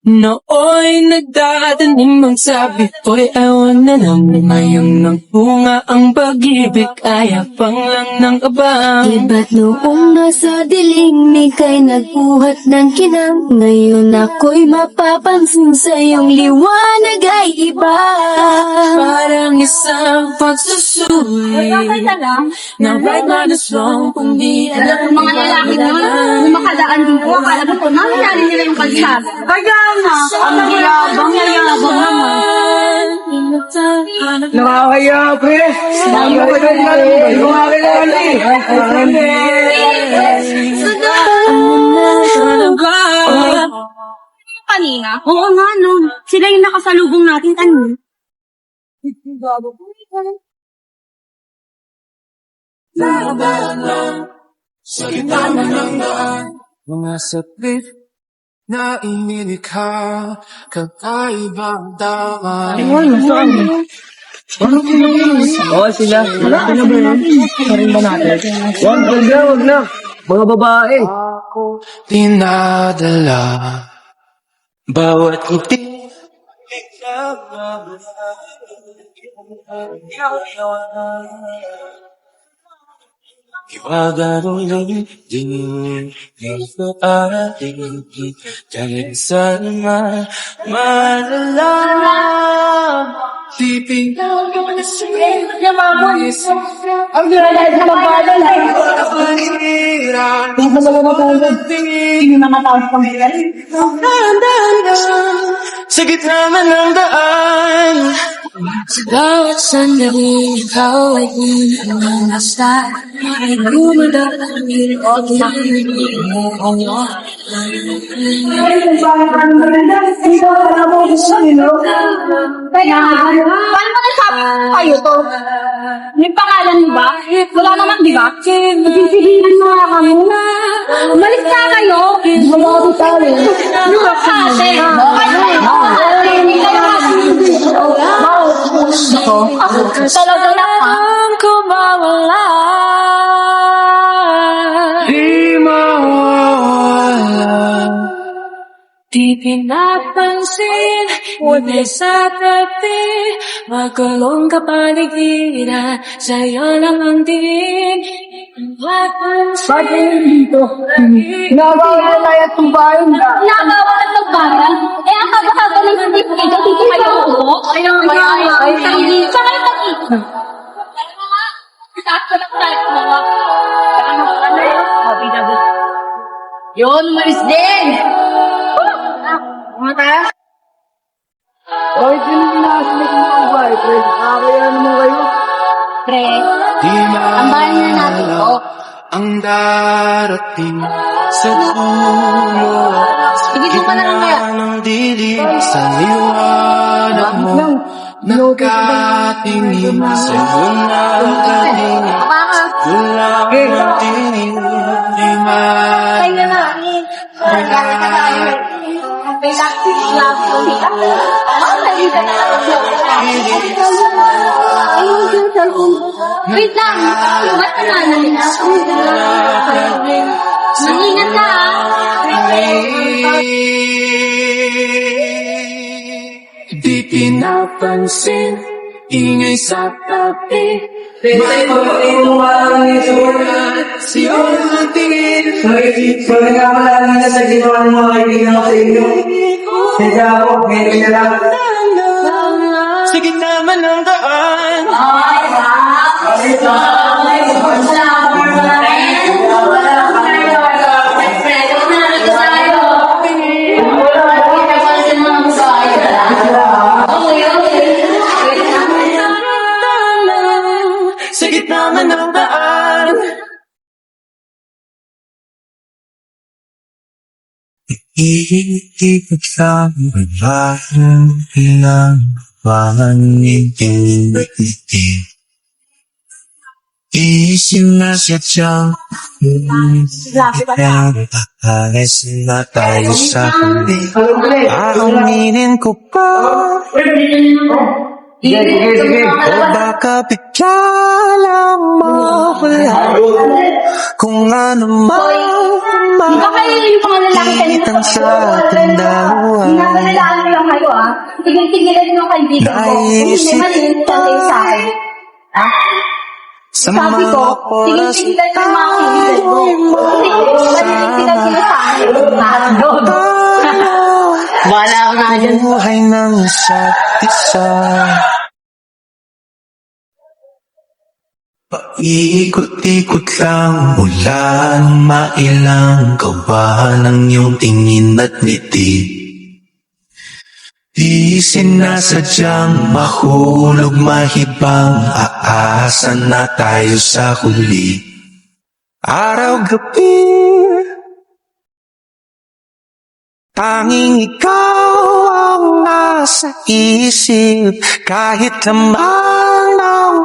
Nooy nagdadanim ang sabi ko'y awan na lang Ngayong nagbunga ang pag-ibig Kaya pang lang ng abang. Di ba't noong nasa dilim Ika'y nagbuhat ng kinang. Ngayon ako'y mapapansin sa iyong liwanag ay iba. Parang isang pagsusuri Na right man is wrong Kung di alam mga lalaki na lumakadaan dito, akala mo po, nangyari nila yung kalsada. Kaya na, ang yabang, yabang naman. Nakakaya, pre. Nakakaya na Nakakaya na Kanina? Oo nga, no. Sila yung nakasalubong natin kanina. Mga sapit na inilikha Kakaibang daman Oo, sila. Malaki na ba yun? Sarin ba natin? Wag, wag na, wag na. Mga babae. Dinadala Bawat ngiti Iwagarong lang din Dito ating Kahit saan man Malalam Tiping Ang nilalait na magbagal. Hindi mo naman matawag. Hindi na matawag pang. Sa gitna man ng daan Sa bawat sandali Ikaw ay umanasta Ay gumadalangin O ginagin mo Kaya, paano ba nagsabi kayo to? May pangalan niyo ba? Wala naman, di ba? Nagsisigilan mo nga kami. Umalis na kayo. Bumoto tayo. Ano ka? Hindi Talaga na ka. Ko mawala Di mawawala Di pinapansin Ngunit sa tabi Magulong kapaligiran Sa'yo lang ang ang Bakit yun dito? Nagawa tayo at tumbayan na. Nakawa at nagbaran. Eh, ang kagahaba ng hindi ko ito, dito kayo upo. Ayaw, ayaw, ayaw. Kayo pag-ito? Taas ko lang tayo mga. Ano, ano yun? Sabi na ba? Yun, malis din! Mga tayo? Bakit yun yung inaasalik ng mga babae, pre? Nakakaya naman kayo. Pre, ang bahay na natin to. Ang darating sa dulo Sige, doon ka na lang kaya. ng dilim sa liwanag mo. Nakatingin sa'yo na galing Baka, Wala ang tingin Di man tayo na lang. Kaya ka tayo. May laksin lang. Nalita na lang. Ayun, yung cellphone. Wait lang. Ba't ka na Mangingat ka ah. Pinapansin Ingay sa tabi May pag-inuwang isulat Siyo ang tingin sa ginawa ng mga kaibigan ko sa inyo. Kaya ako, ngayon na lang. Sa gitna man ng daan Sa Iikot sa barang ng pangingin Isinasadyang Alis na tayo sa huli Aaminin ko pa Sige, sige, sige. O baka bigla lang mawala Kung ano man Di ba kayo yung mga lalaki kanina sa ating dalawa. Hinahalilaan ko lang kayo ah. Tigil-tigilan niyo ang kaibigan ko. Kung hindi Naisip malinis ka kayo sa akin. Ha? Sa Sabi ko, mga oras tigil-tigilan niyo ang mga kaibigan ko. Hindi malinis sila sila sa akin. Nandun. Wala ka nga dyan. buhay ng isa't isa Paikot-ikot lang mula nang mailang gawa ng iyong tingin at ngiti. Di sinasadyang mahulog mahibang aasa na tayo sa huli. Araw-gabi Tanging ikaw ang nasa isip. Kahit lamang ng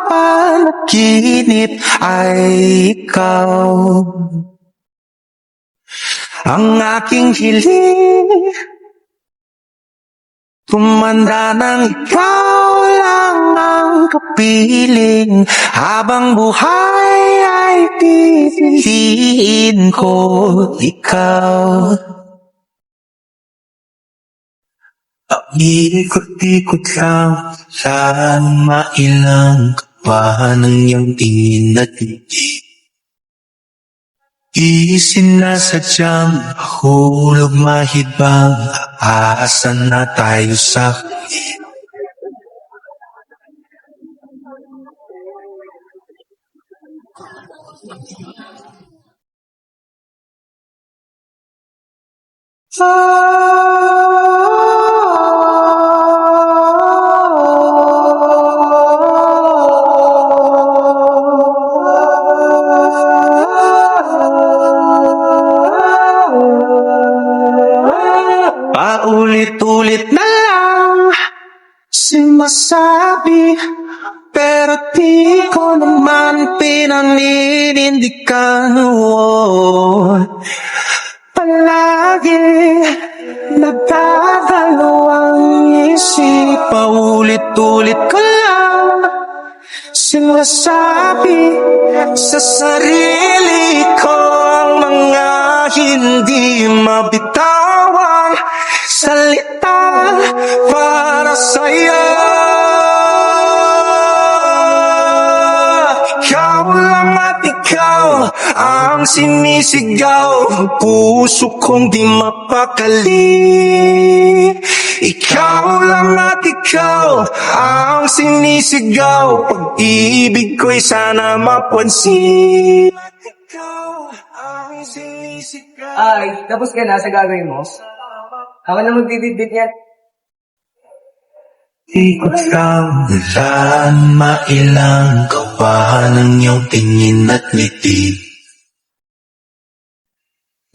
panaginip ay ikaw. Ang aking hiling Tumanda ng ikaw lang ang kapiling. Habang buhay ay pipiliin ko ikaw. Ikot-ikot lang Saan mailang ka ng iyong tingin at ngiti Isinasadyang hulog mahibang Aasa na tayo sa huli Sinasabi Pero di ko naman pinaninindigan oh. Palagi Nagdadalawang isip Paulit-ulit ko lang Sinasabi Sa sarili ko Ang mga hindi mabitawang Salita para sa'yo. Ikaw lang at ikaw ang sinisigaw. Puso kong di mapakali. Ikaw lang at ikaw ang sinisigaw. Pag-ibig ko'y sana mapansin. Ikaw ang sinisigaw. Ay, tapos ka na sa gagawin mo? Ako na magbibitbit yan. Ikot lang ulan, mailang gawa ng iyong tingin at ngiti.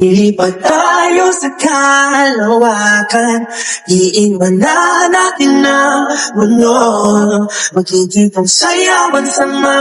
Ilipat tayo sa kalawakan Iiwan na natin ang mundo Magiging pang sayawan sa mga